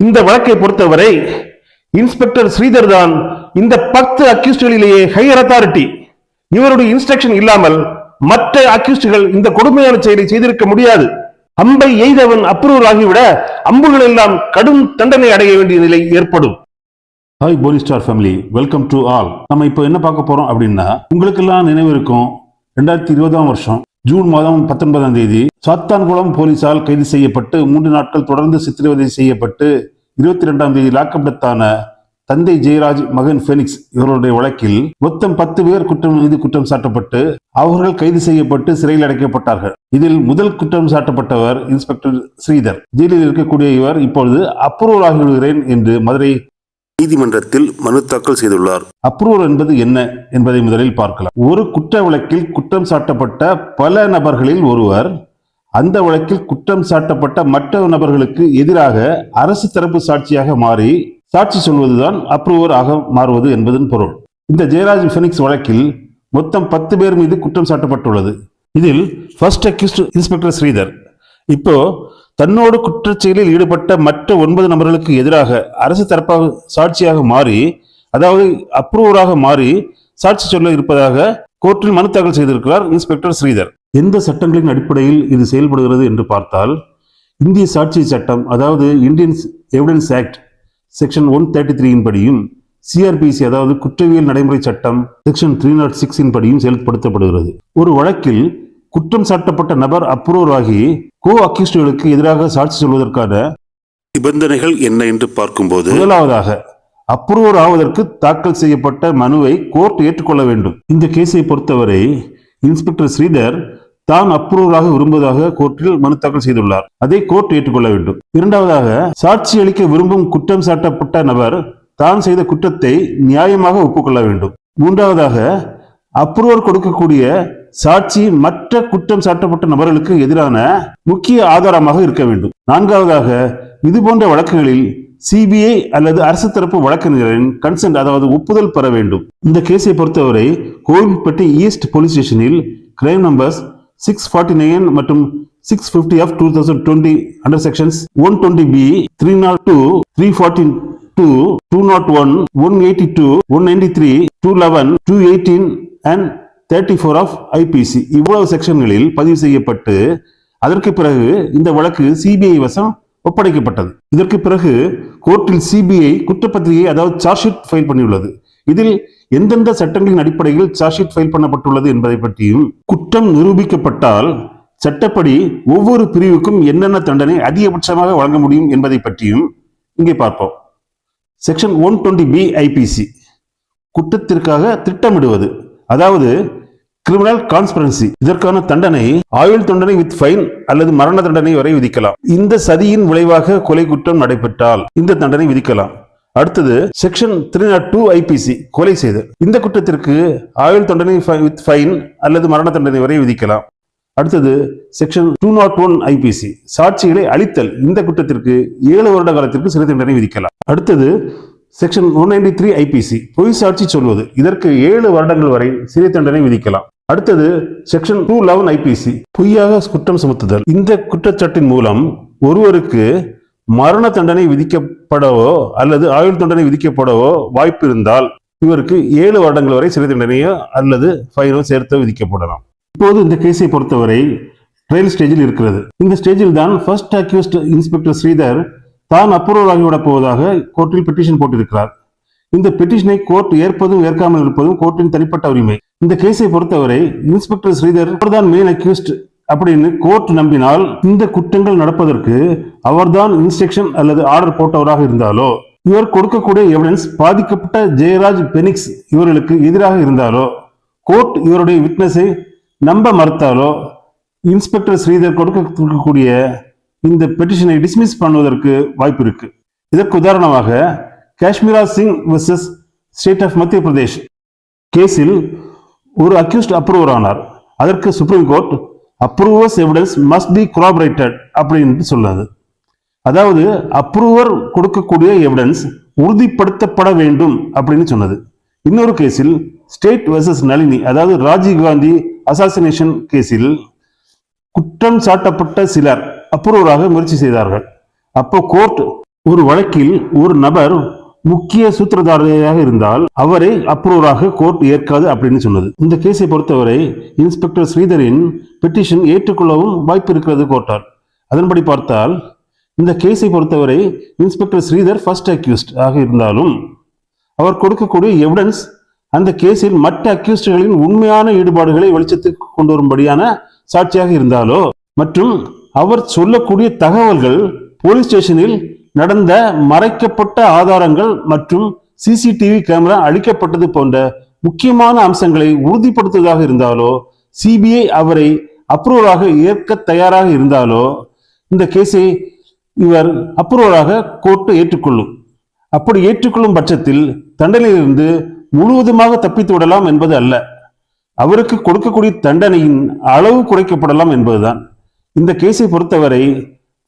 இந்த வழக்கை பொறுத்தவரை இன்ஸ்பெக்டர் ஸ்ரீதர் தான் இந்த பத்து அக்யூஸ்டுகளிலேயே ஹையர் அத்தாரிட்டி இவருடைய இன்ஸ்ட்ரக்ஷன் இல்லாமல் மற்ற அக்யூஸ்டுகள் இந்த கொடுமையான செயலை செய்திருக்க முடியாது. அம்பை எய்தவன் அப்ரூவல் ஆகிவிட அம்புகள் எல்லாம் கடும் தண்டனை அடைய வேண்டிய நிலை ஏற்படும். ஹாய் போலி star family welcome to all நம்ம இப்போ என்ன பார்க்க போறோம் அப்படின்னா உங்களுக்கெல்லாம் நினைவு இருக்கும் ரெண்டாயிரத்தி இருபதாம் வருஷம் ஜூன் மாதம் பத்தொன்பதாம் தேதி சாத்தான்குளம் போலீசால் கைது செய்யப்பட்டு மூன்று நாட்கள் தொடர்ந்து சித்திரவதை செய்யப்பட்டு இருபத்தி ரெண்டாம் தேதி லாக்அப் தந்தை ஜெயராஜ் மகன் ஃபெனிக்ஸ் இவர்களுடைய வழக்கில் மொத்தம் பத்து பேர் குற்றம் மீது குற்றம் சாட்டப்பட்டு அவர்கள் கைது செய்யப்பட்டு சிறையில் அடைக்கப்பட்டார்கள். இதில் முதல் குற்றம் சாட்டப்பட்டவர் இன்ஸ்பெக்டர் ஸ்ரீதர். ஜெயிலில் இருக்கக்கூடிய இவர் இப்பொழுது அப்ரூவல் ஆகிவிடுகிறேன் என்று மதுரை நீதிமன்றத்தில் மனு தாக்கல் செய்துள்ளார். அப்ரூவல் என்பது என்ன என்பதை முதலில் பார்க்கலாம். ஒரு குற்ற வழக்கில் குற்றம் சாட்டப்பட்ட பல நபர்களில் ஒருவர் அந்த வழக்கில் குற்றம் சாட்டப்பட்ட மற்ற நபர்களுக்கு எதிராக அரசு தரப்பு சாட்சியாக மாறி சாட்சி சொல்வதுதான் அப்ரூவர் ஆக மாறுவது என்பதன் பொருள். இந்த ஜெயராஜ் ஃபெனிக்ஸ் வழக்கில் மொத்தம் பத்து பேர் மீது குற்றம் சாட்டப்பட்டுள்ளது. இதில் ஃபர்ஸ்ட் அக்யூஸ்ட் இன்ஸ்பெக்டர் ஸ்ரீதர். இப்போ தன்னோடு குற்றச்செயலில் ஈடுபட்ட மற்ற ஒன்பது நபர்களுக்கு எதிராக அரசு தரப்பாக சாட்சியாக மாறி அதாவது அப்ரூவராக மாறி சாட்சி சொல்ல இருப்பதாக கோர்ட்டில் மனு தாக்கல் செய்திருக்கிறார் இன்ஸ்பெக்டர் ஸ்ரீதர். எந்த சட்டங்களின் அடிப்படையில் இது செயல்படுகிறது என்று பார்த்தால் இந்திய சாட்சி சட்டம் அதாவது Indian Evidence Act section one thirty த்ரீயின் படியும் சிஆர்பிசி அதாவது குற்றவியல் நடைமுறை சட்டம் செக்ஷன் த்ரீ நாட் சிக்ஸின் படியும் செயல்படுத்தப்படுகிறது. ஒரு வழக்கில் குற்றம் சாட்டப்பட்ட நபர் அப்ரூவர் ஆகி கோ அக்யூஸ்டுகளுக்கு எதிராக சாட்சி சொல்வதற்கான நிபந்தனைகள் என்ன என்று பார்க்கும்போது முதலாவதாக அப்ரூவர் ஆவதற்கு தாக்கல் செய்யப்பட்ட மனுவை கோர்ட் ஏற்றுக்கொள்ள வேண்டும். இந்த கேஸை பொறுத்தவரை இன்ஸ்பெக்டர் ஸ்ரீதர் தான் அப்ரூவராக விரும்புவதாக கோர்ட்டில் மனு தாக்கல் செய்துள்ளார். அதை கோர்ட் ஏற்றுக்கொள்ள வேண்டும். இரண்டாவதாக சாட்சி அளிக்க விரும்பும் குற்றம் சாட்டப்பட்ட நபர் தான் செய்த குற்றத்தை நியாயமாக ஒப்புக்கொள்ள வேண்டும். மூன்றாவதாக அப்ரூவர் கொடுக்கக்கூடிய சாட்சி மற்ற குற்றம் சாட்டப்பட்ட நபர்களுக்கு எதிரான முக்கிய ஆதாரமாக இருக்க வேண்டும். நான்காவதாக இது போன்ற வழக்குகளில் சிபிஐ அல்லது அரசு தரப்பு வழக்கறிஞரின் கன்சென்ட் அதாவது ஒப்புதல் பெற வேண்டும். இந்த கேஸை பொறுத்தவரை கோவில்பட்டி ஈஸ்ட் போலீஸ் ஸ்டேஷனில் crime numbers six forty nine மற்றும் six fifty of two thousand twenty under sections one twenty B three nought two three forty two two nought one one eighty two one ninety three two eleven two eighteen and thirty four of IPC இவ்வளவு செக்ஷன்களில் பதிவு செய்யப்பட்டு அதற்கு பிறகு இந்த வழக்கு CBI வசம் ஒப்படைக்கப்பட்டது. இதற்கு பிறகு கோர்ட்டில் சிபிஐ குற்றப்பத்திரிகை அதாவது சார்ஜ் ஷீட் ஃபைல் பண்ணியுள்ளது. இதில் எந்தெந்த சட்டங்களின் அடிப்படையில் சார்ஜ் ஷீட் ஃபைல் பண்ணப்பட்டுள்ளது என்பதை பற்றியும் குற்றம் நிரூபிக்கப்பட்டால் சட்டப்படி ஒவ்வொரு பிரிவுக்கும் என்னென்ன தண்டனை அதிகபட்சமாக வழங்க முடியும் என்பதை பற்றியும் இங்கே பார்ப்போம். Section one twenty B IPC குற்றத்திற்காக திட்டமிடுவது. அதாவது கிரிமினல் கான்ஸ்பிரன்சி இதற்கான தண்டனை ஆயுள் தண்டனை வித் ஃபைன் அல்லது மரண தண்டனை வரை விதிக்கலாம். இந்த சதியின் விளைவாக கொலை குற்றம் நடைபெற்றால் இந்த தண்டனை விதிக்கலாம். அடுத்தது section three nought two IPC கொலை செய்தல். இந்த குற்றத்திற்கு ஆயுள் தண்டனை வித் ஃபைன் அல்லது மரண தண்டனை வரை விதிக்கலாம். அடுத்தது section two nought one IPC சாட்சிகளை அழித்தல். இந்த குற்றத்திற்கு ஏழு வருட காலத்திற்கு சிறை தண்டனை விதிக்கலாம். அடுத்தது section one ninety three IPC பொய் சாட்சி சொல்வது. இதற்கு ஏழு வருடங்கள் வரை சிறை தண்டனை விதிக்கலாம். அடுத்தது செக்ஷன் டூ லெவன் ஐபிசி பொய்யாக குற்றம் சுமத்துதல். இந்த குற்றச்சாட்டின் மூலம் ஒருவருக்கு மரண தண்டனை விதிக்கப்படவோ அல்லது ஆயுள் தண்டனை விதிக்கப்படவோ வாய்ப்பு இருந்தால் இவருக்கு ஏழு வருடங்கள் வரை சிறை தண்டனையோ அல்லது ஃபைனோ சேர்த்து விதிக்கப்படலாம். இப்போது இந்த கேஸை பொறுத்தவரை ட்ரையல் ஸ்டேஜில் இருக்கிறது. இந்த ஸ்டேஜில் தான் ஃபர்ஸ்ட் அக்யூஸ்ட் இன்ஸ்பெக்டர் ஸ்ரீதர் தான் அப்ரூவல் ஆகிவிடப் போவதாக கோர்ட்டில் பெட்டிஷன் போட்டிருக்கிறார். இந்த பெட்டிஷனை கோர்ட் ஏற்பதும் ஏற்காமல் இருப்பதும் கோர்ட்டின் தனிப்பட்ட உரிமை. இந்த கேஸை பொறுத்தவரை இன்ஸ்பெக்டர் ஸ்ரீதர் அவர்தான் மெயின் அக்யூஸ்ட் அப்படின்னு கோர்ட் நம்பினால் இந்த குற்றங்கள் நடப்பதற்கு அவர்தான் இன்ஸ்ட்ரக்ஷன் அல்லது ஆர்டர் போட்டவராக இருந்தாலோ இவர் கொடுக்கக்கூடிய எவிடன்ஸ் பாதிக்கப்பட்ட ஜெயராஜ் பெனிக்ஸ் இவர்களுக்கு எதிராக இருந்தாலோ கோர்ட் இவருடைய விட்னஸை நம்ப மறுத்தாலோ இன்ஸ்பெக்டர் ஸ்ரீதர் கொடுக்கக்கூடிய இந்த பெட்டிஷனை டிஸ்மிஸ் பண்ணுவதற்கு வாய்ப்பு இருக்கு. இதற்கு உதாரணமாக Kashmira Singh versus state of Madhya Pradesh கேஸில் ஒரு அக்யூஸ்ட் அப்ரூவர் ஆனார். அதற்கு Supreme Court approvers evidence must be corroborated அப்படின்னு சொன்னது அதாவது அப்ரூவர் கொடுக்கக்கூடிய எவிடன்ஸ் உறுதிப்படுத்தப்பட வேண்டும் அப்படின்னு சொன்னது. இன்னொரு கேஸில் ஸ்டேட் வெர்சஸ் நளினி அதாவது ராஜீவ் காந்தி அசாசினேஷன் கேஸில் குற்றம் சாட்டப்பட்ட சிலர் அப்ரூவராக முயற்சி செய்தார்கள். அப்போ கோர்ட் ஒரு வழக்கில் ஒரு நபர் முக்கிய சூத்திரதாரியாக இருந்தால் அவரை அப்ரூவராக கோர்ட் ஏற்காது அப்படின்னு சொன்னது. இந்த கேஸை பொறுத்தவரை இன்ஸ்பெக்டர் ஸ்ரீதரின் பெட்டிஷன் ஏற்றுக்கொள்ளவும் வாய்ப்பு இருக்கிறது கோர்ட்டால் அதன்படி பார்த்தால் இந்த கேஸை பொறுத்தவரை இன்ஸ்பெக்டர் ஸ்ரீதர் ஃபர்ஸ்ட் அக்யூஸ்ட் ஆக இருந்தாலும் அவர் கொடுக்கக்கூடிய எவிடன்ஸ் அந்த கேஸில் மற்ற அக்யூஸ்டுகளின் உண்மையான ஈடுபாடுகளை வெளிச்சத்துக்கு கொண்டு வரும்படியான சாட்சியாக இருந்தாலோ மற்றும் அவர் சொல்லக்கூடிய தகவல்கள் போலீஸ் ஸ்டேஷனில் நடந்த மறைக்கப்பட்ட ஆதாரங்கள் மற்றும் சிசிடிவி கேமரா அழிக்கப்பட்டது போன்ற முக்கியமான அம்சங்களை உறுதிப்படுத்துவதாக இருந்தாலோ சிபிஐ அவரை அப்ரூவராக ஏற்க தயாராக இருந்தாலோ இந்த கேஸை இவர் அப்ரூவராக கோர்ட்டு ஏற்றுக்கொள்ளும். அப்படி ஏற்றுக்கொள்ளும் பட்சத்தில் தண்டனையிலிருந்து முழுவதுமாக தப்பித்து விடலாம் என்பது அல்ல. அவருக்கு கொடுக்கக்கூடிய தண்டனையின் அளவு குறைக்கப்படலாம் என்பதுதான். இந்த கேஸை பொறுத்தவரை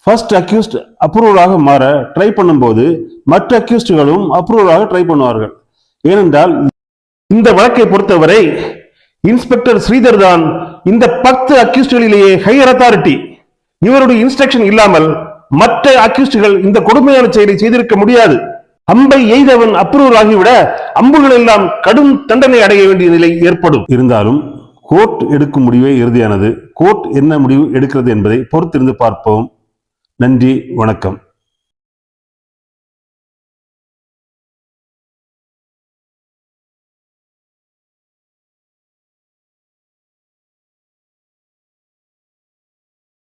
ஃபர்ஸ்ட் அக்யூஸ்ட் அப்ரூவலாக மாற ட்ரை பண்ணும்போது மற்ற அக்யூஸ்டுகளும் அப்ரூவலாக ட்ரை பண்ணுவார்கள். ஏனென்றால் இந்த வழக்கை பொறுத்தவரை இன்ஸ்பெக்டர் ஸ்ரீதர் தான் இந்த பத்து அக்யூஸ்டுகளிலேயே ஹையர் அத்தாரிட்டி இவருடைய இன்ஸ்ட்ரக்ஷன் இல்லாமல் மற்ற அக்யூஸ்டுகள் இந்த கொடுமையான செயலை செய்திருக்க முடியாது. அம்பை எய்தவன் அப்ரூவல் ஆகிவிட அம்புகள் எல்லாம் கடும் தண்டனை அடைய வேண்டிய நிலை ஏற்படும். இருந்தாலும் கோர்ட் எடுக்கும் முடிவே இறுதியானது. கோர்ட் என்ன முடிவு எடுக்கிறது என்பதை பொறுத்திருந்து பார்ப்போம். நன்றி வணக்கம்.